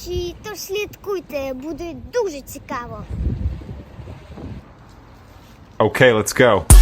подорожі, то слідкуйте, буде дуже цікаво. Okay, let's go.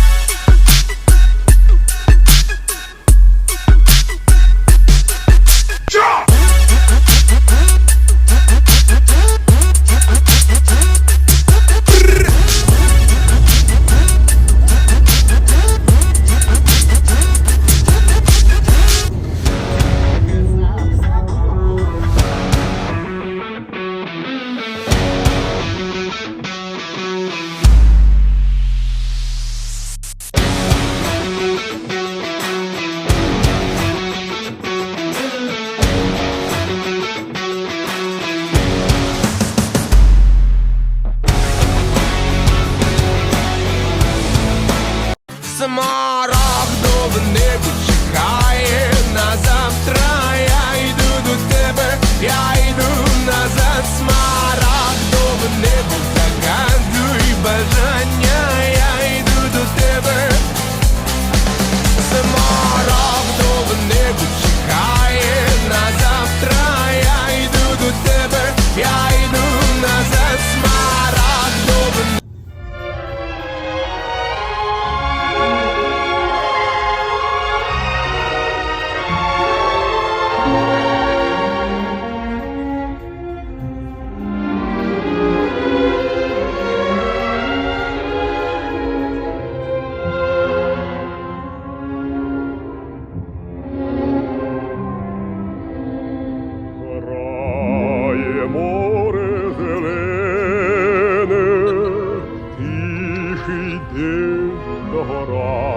тихий дивна гора,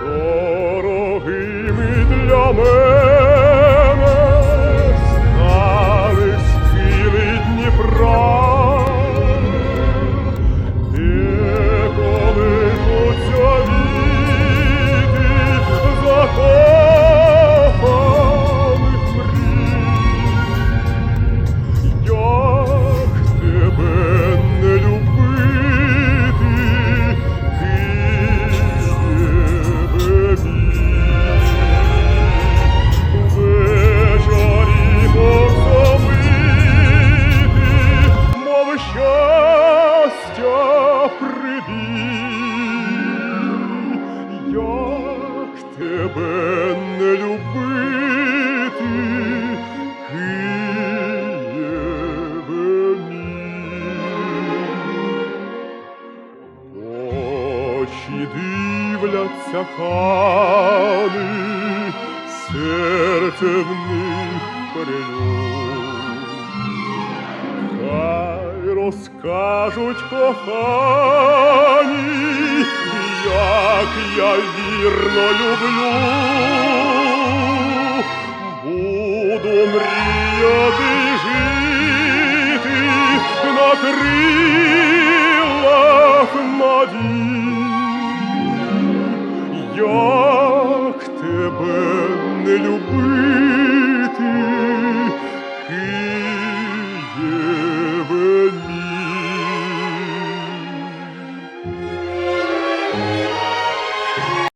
дорогими для мене. очі дивляться хани, серце в них перелюб. Хай розкажуть кохані, як я вірно люблю. тебе не любив.